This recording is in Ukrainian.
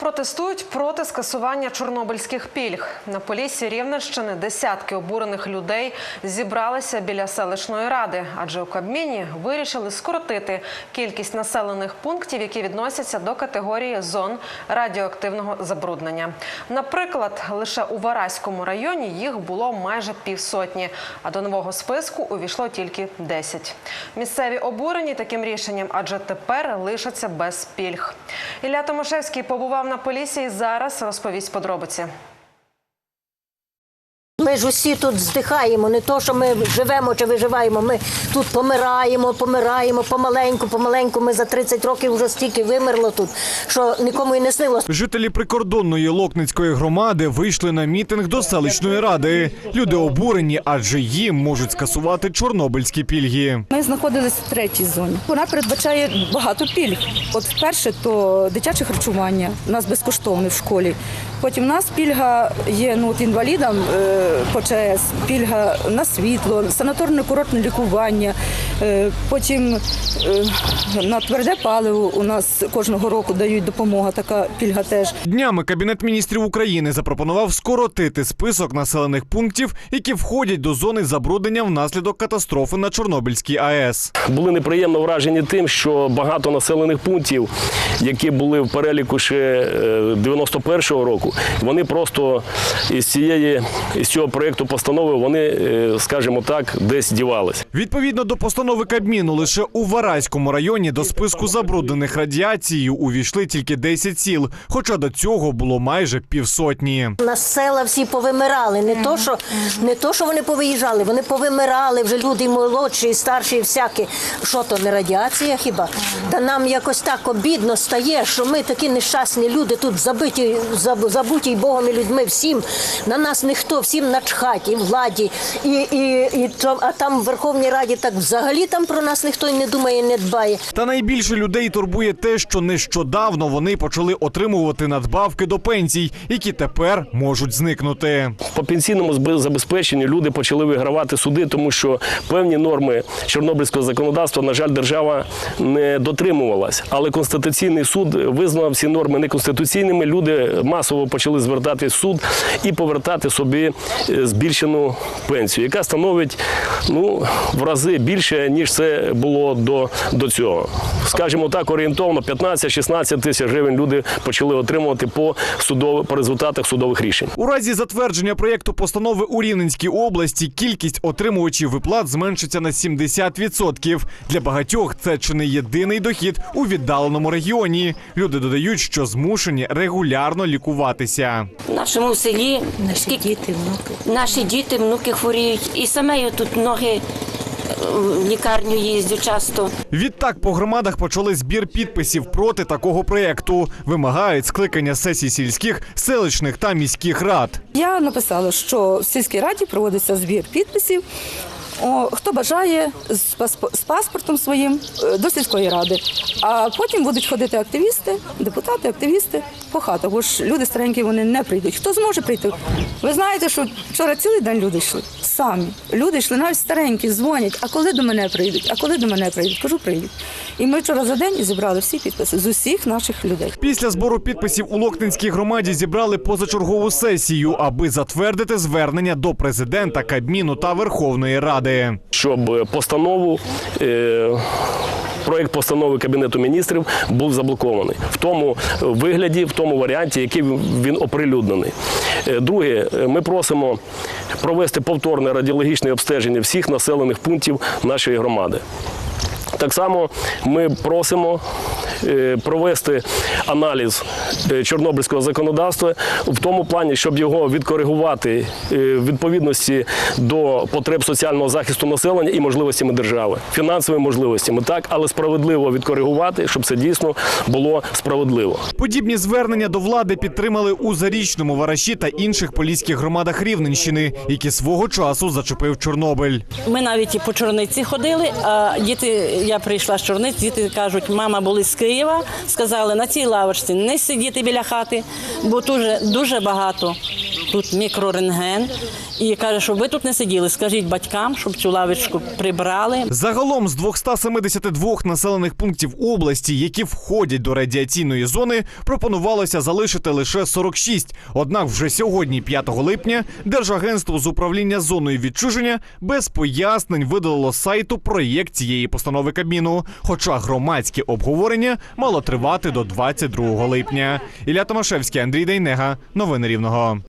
Протестують проти скасування чорнобильських пільг. На полісі Рівненщини десятки обурених людей зібралися біля селищної ради, адже у Кабміні вирішили скоротити кількість населених пунктів, які відносяться до категорії зон радіоактивного забруднення. Наприклад, лише у Вараському районі їх було майже півсотні, а до нового списку увійшло тільки 10. Місцеві обурені таким рішенням, адже тепер лишаться без пільг. Ілля Томашевський побував на Полісі зараз розповість подробиці. Ми ж усі тут здихаємо, не то, що ми живемо чи виживаємо. Ми тут помираємо, помираємо помаленьку, помаленьку. Ми за 30 років вже стільки вимерло тут, що нікому і не снилося. Жителі прикордонної Локницької громади вийшли на мітинг до селищної ради. Люди обурені, адже їм можуть скасувати чорнобильські пільги. Ми знаходилися в третій зоні. Вона передбачає багато пільг. От перше, то дитяче харчування у нас безкоштовне в школі. Потім у нас пільга є ну, от інвалідам е, по пільга на світло, санаторне курортне лікування. Е, потім е, на тверде паливо у нас кожного року дають допомога, така пільга теж. Днями Кабінет міністрів України запропонував скоротити список населених пунктів, які входять до зони забруднення внаслідок катастрофи на Чорнобильській АЕС. були неприємно вражені тим, що багато населених пунктів, які були в переліку ще е, 91-го року, вони просто із цієї із цього проєкту постанови вони, е, скажімо так, десь дівалися. Відповідно до постанови Кабміну, лише у Вараському районі до списку забруднених радіацією увійшли тільки 10 сіл, хоча до цього було майже півсотні. У нас села всі повимирали. Не то, що не то, що вони повиїжджали, вони повимирали. Вже люди і молодші, і старші, і всякі. Що то не радіація хіба? Та нам якось так обідно стає, що ми такі нещасні люди тут забиті, забуті й Богом і людьми всім. На нас ніхто, всім начхать, і владі, і, і, і а там в Верховній Раді так взагалі там про нас ніхто й не думає, не дбає. Та найбільше людей турбує те, що нещодавно вони почали отримувати надбавки до пенсій, які тепер можуть зникнути. По пенсійному забезпеченню люди почали вигравати суди, тому що певні норми чорнобильського законодавства, на жаль, держава не дотримувалась. Але Конституційний суд визнав ці норми неконституційними. Люди масово почали звертатись в суд і повертати собі е, збільшену пенсію, яка становить ну, в рази більше, ніж це було до, до цього. Скажімо так, орієнтовно 15-16 тисяч гривень люди почали отримувати по судов... по результатах судових рішень. У разі затвердження проєкту постанови у Рівненській області кількість отримувачів виплат зменшиться на 70%. Для багатьох це чи не єдиний дохід у віддаленому регіоні. Люди додають, що змушені регулярно лікуватися. В нашому селі Наші діти, внуки. наші діти, внуки хворіють. І саме тут ноги в лікарню їздю часто. Відтак по громадах почали збір підписів проти такого проєкту. Вимагають скликання сесій сільських, селищних та міських рад. Я написала, що в сільській раді проводиться збір підписів. О, хто бажає з, паспо- з паспортом своїм е, до сільської ради. А потім будуть ходити активісти, депутати, активісти по хатах. Бо ж люди старенькі вони не прийдуть. Хто зможе прийти? Ви знаєте, що вчора цілий день люди йшли самі. Люди йшли навіть старенькі, дзвонять. А коли до мене прийдуть? А коли до мене прийдуть? Кажу, прийдуть. І ми вчора за день зібрали всі підписи з усіх наших людей. Після збору підписів у Локненській громаді зібрали позачергову сесію, аби затвердити звернення до президента, Кабміну та Верховної Ради. Щоб постанову. Е, Проект постанови Кабінету міністрів був заблокований в тому вигляді, в тому варіанті, який він оприлюднений. Е, Друге, е, ми просимо провести повторне радіологічне обстеження всіх населених пунктів нашої громади. Так само ми просимо е, провести аналіз е, чорнобильського законодавства в тому плані, щоб його відкоригувати е, в відповідності до потреб соціального захисту населення і можливостями держави, фінансовими можливостями, так, але справедливо відкоригувати, щоб це дійсно було справедливо. Подібні звернення до влади підтримали у Зарічному, Вараші та інших поліських громадах Рівненщини, які свого часу зачепив Чорнобиль. Ми навіть і по чорниці ходили. А діти, я прийшла з чорниць, діти кажуть, мама були з Києва, сказали на цій лавочці не сидіти біля хати, бо дуже, дуже багато тут мікрорентген. і каже, щоб ви тут не сиділи. Скажіть батькам, щоб цю лавочку прибрали. Загалом з 272 населених пунктів області, які входять до радіаційної зони, пропонувалося залишити лише 46. Однак вже сьогодні, 5 липня, Держагентство з управління зоною відчуження без пояснень видалило сайту проєкт цієї постанови Кабміну. Хоча громадське обговорення мало тривати до 22 липня. Ілля Томашевський, Андрій Дейнега. Новини Рівного.